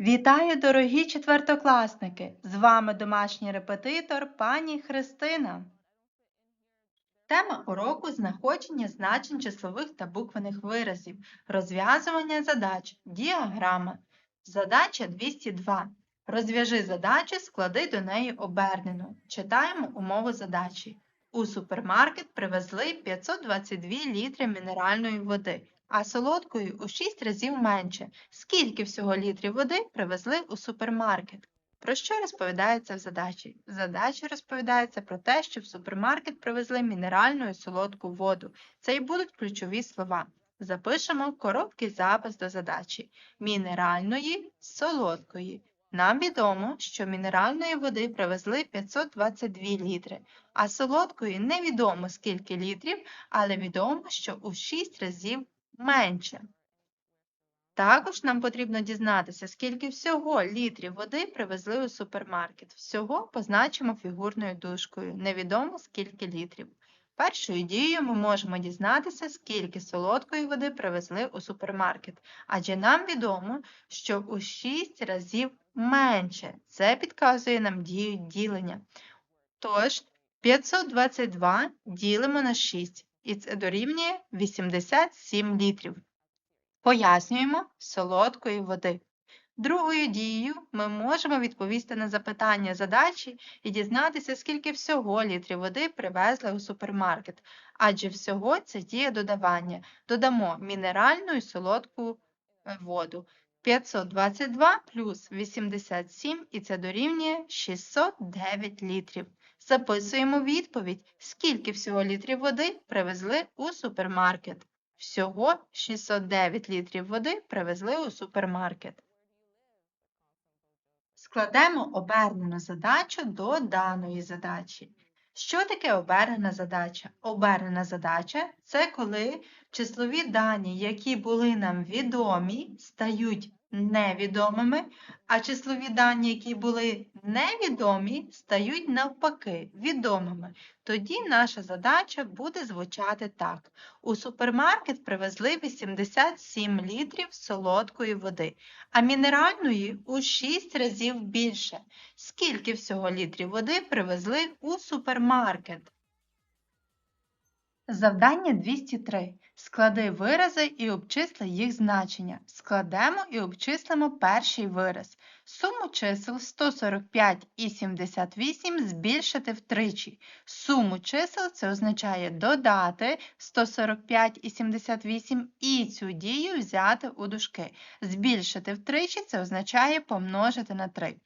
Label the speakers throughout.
Speaker 1: Вітаю, дорогі четвертокласники! З вами домашній репетитор пані Христина. Тема уроку знаходження значень числових та буквених виразів, розв'язування задач, діаграма. Задача 202. Розв'яжи задачу, склади до неї обернену. Читаємо умову задачі. У супермаркет привезли 522 літри мінеральної води, а солодкої у 6 разів менше. Скільки всього літрів води привезли у супермаркет? Про що розповідається в задачі? В задачі розповідається про те, що в супермаркет привезли мінеральну і солодку воду. Це і будуть ключові слова. Запишемо короткий запис до задачі. Мінеральної, солодкої. Нам відомо, що мінеральної води привезли 522 літри, а солодкої невідомо скільки літрів, але відомо, що у 6 разів менше. Також нам потрібно дізнатися, скільки всього літрів води привезли у супермаркет. Всього позначимо фігурною дужкою. Невідомо скільки літрів. Першою дією ми можемо дізнатися, скільки солодкої води привезли у супермаркет, адже нам відомо, що у 6 разів менше. Це підказує нам дію ділення. Тож, 522 ділимо на 6, і це дорівнює 87 літрів. Пояснюємо солодкої води. Другою дією ми можемо відповісти на запитання задачі і дізнатися, скільки всього літрів води привезли у супермаркет, адже всього це дія додавання. Додамо мінеральну і солодку е, воду. 522 плюс 87 і це дорівнює 609 літрів. Записуємо відповідь, скільки всього літрів води привезли у супермаркет. Всього 609 літрів води привезли у супермаркет. Складемо обернену задачу до даної задачі. Що таке обернена задача? Обернена задача це коли числові дані, які були нам відомі, стають невідомими, а числові дані, які були невідомі, стають навпаки відомими. Тоді наша задача буде звучати так. У супермаркет привезли 87 літрів солодкої води, а мінеральної у 6 разів більше. Скільки всього літрів води привезли у супермаркет? Завдання 203. Склади вирази і обчисли їх значення. Складемо і обчислимо перший вираз. Суму чисел 145 і 78 збільшити втричі. Суму чисел це означає додати 145 і 78 і цю дію взяти у дужки. Збільшити втричі це означає помножити на 3.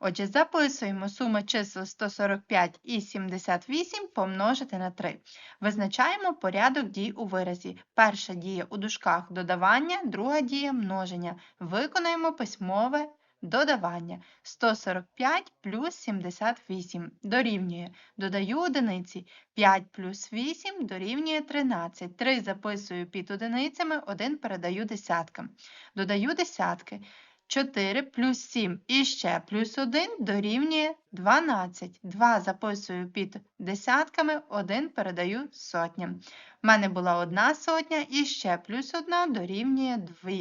Speaker 1: Отже, записуємо суму чисел 145 і 78 помножити на 3. Визначаємо порядок дій у виразі. Перша дія у дужках додавання, друга дія множення. Виконаємо письмове додавання. 145 плюс 78 дорівнює. Додаю одиниці. 5 плюс 8 дорівнює 13. 3 записую під одиницями, 1 передаю десяткам. Додаю десятки. 4 плюс 7 і ще плюс 1 дорівнює 12. 2 записую під десятками, 1 передаю сотням. У мене була одна сотня і ще плюс 1 дорівнює 2.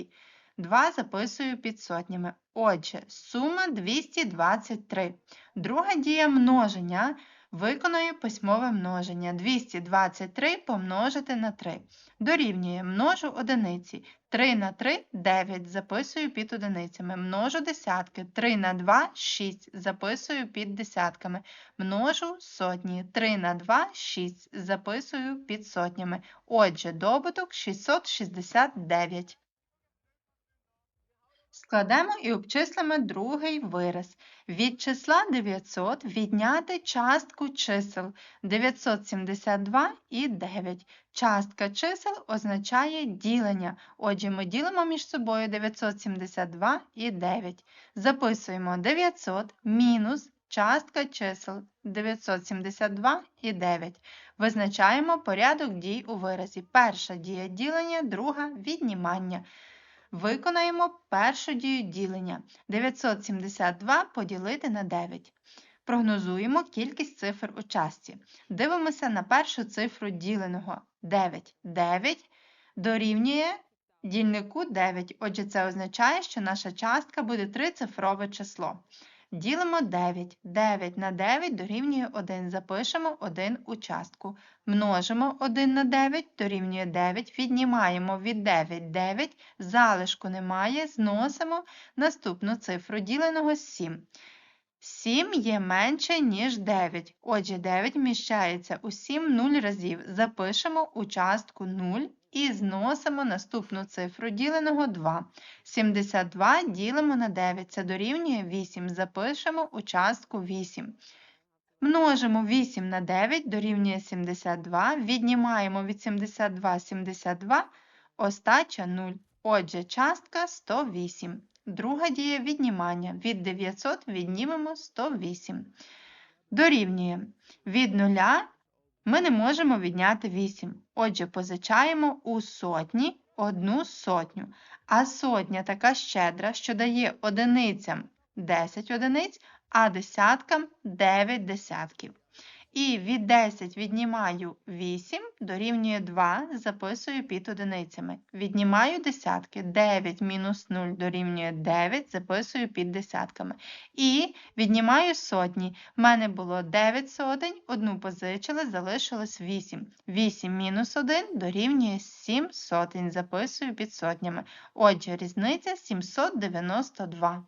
Speaker 1: 2 записую під сотнями. Отже, сума 223. Друга дія множення. Виконую письмове множення. 223 помножити на 3. Дорівнює множу одиниці. 3 на 3 9. Записую під одиницями. Множу десятки. 3 на 2 6. Записую під десятками. Множу сотні. 3 на 2 6. Записую під сотнями. Отже, добуток 669. Складемо і обчислимо другий вираз. Від числа 900 відняти частку чисел 972 і 9. Частка чисел означає ділення. Отже, ми ділимо між собою 972 і 9. Записуємо 900 мінус частка чисел 972 і 9. Визначаємо порядок дій у виразі. Перша дія ділення, друга віднімання. Виконаємо першу дію ділення. 972 поділити на 9. Прогнозуємо кількість цифр у частці. Дивимося на першу цифру діленого 9. 9 дорівнює Дільнику 9. Отже, це означає, що наша частка буде трицифрове число. Ділимо 9. 9 на 9 дорівнює 1. Запишемо 1 у частку. Множимо 1 на 9 дорівнює 9. Віднімаємо від 9 9. Залишку немає. Зносимо наступну цифру діленого 7. 7 є менше, ніж 9. Отже, 9 вміщається у 7 0 разів. Запишемо у частку 0 і зносимо наступну цифру діленого 2. 72 ділимо на 9. Це дорівнює 8. Запишемо у частку 8. Множимо 8 на 9 дорівнює 72. Віднімаємо від 72 72, остача 0. Отже, частка 108. Друга дія віднімання. Від 900 віднімемо 108. Дорівнює. Від 0 ми не можемо відняти 8. Отже, позичаємо у сотні одну сотню. А сотня така щедра, що дає одиницям 10 одиниць, а десяткам 9 десятків. І від 10 віднімаю 8, дорівнює 2, записую під одиницями. Віднімаю десятки, 9 мінус 0 дорівнює 9, записую під десятками. І віднімаю сотні. В мене було 9 сотень, одну позичили, залишилось 8. 8 мінус 1 дорівнює 7 сотень, записую під сотнями. Отже, різниця 792.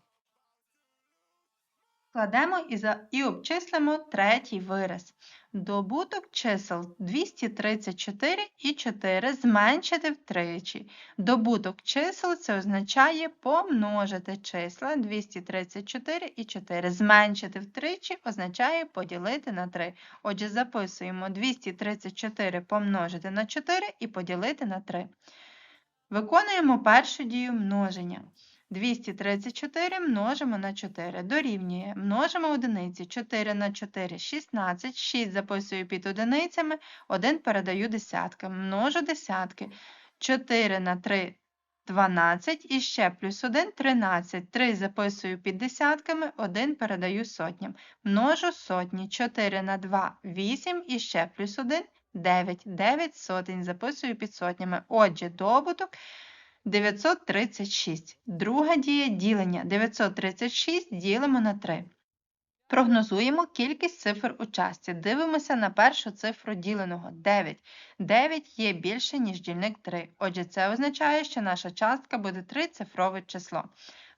Speaker 1: Складемо і, за... і обчислимо третій вираз. Добуток чисел 234 і 4 зменшити втричі. Добуток чисел це означає помножити числа 234 і 4. Зменшити втричі означає поділити на 3. Отже, записуємо 234 помножити на 4 і поділити на 3. Виконуємо першу дію множення. 234 множимо на 4. Дорівнює. Множимо одиниці. 4 на 4 16. 6 записую під одиницями, 1 передаю десяткам. Множу десятки. 4 на 3 12 і ще плюс 1 13. 3 записую під десятками, 1 передаю сотням. Множу сотні. 4 на 2 8 і ще плюс 1 9. 9 сотень записую під сотнями. Отже, добуток 936. Друга дія ділення. 936 ділимо на 3. Прогнозуємо кількість цифр у частці. Дивимося на першу цифру діленого 9. 9 є більше, ніж дільник 3. Отже, це означає, що наша частка буде трицифрове число.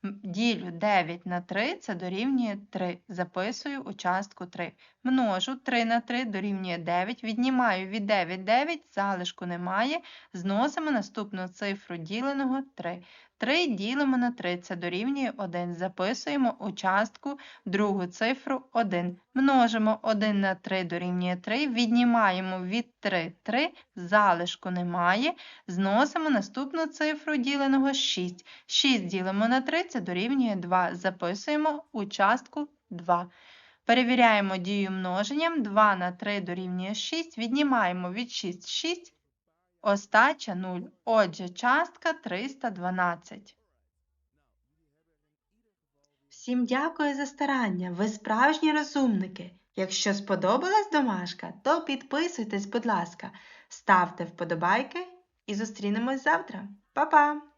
Speaker 1: Ділю 9 на 3, це дорівнює 3. Записую у частку 3. Множу 3 на 3 дорівнює 9. Віднімаю від 9 9, залишку немає. Зносимо наступну цифру діленого 3. 3 ділимо на 3, це дорівнює 1. Записуємо у частку другу цифру 1. Множимо 1 на 3 дорівнює 3, віднімаємо від 3 3, залишку немає. Зносимо наступну цифру діленого 6. 6 ділимо на 3, це дорівнює 2. Записуємо у частку 2. Перевіряємо дію множенням. 2 на 3 дорівнює 6, віднімаємо від 6 6. Остача 0. Отже, частка 312. Всім дякую за старання. Ви справжні розумники. Якщо сподобалась домашка, то підписуйтесь, будь ласка, ставте вподобайки і зустрінемось завтра. Па-па!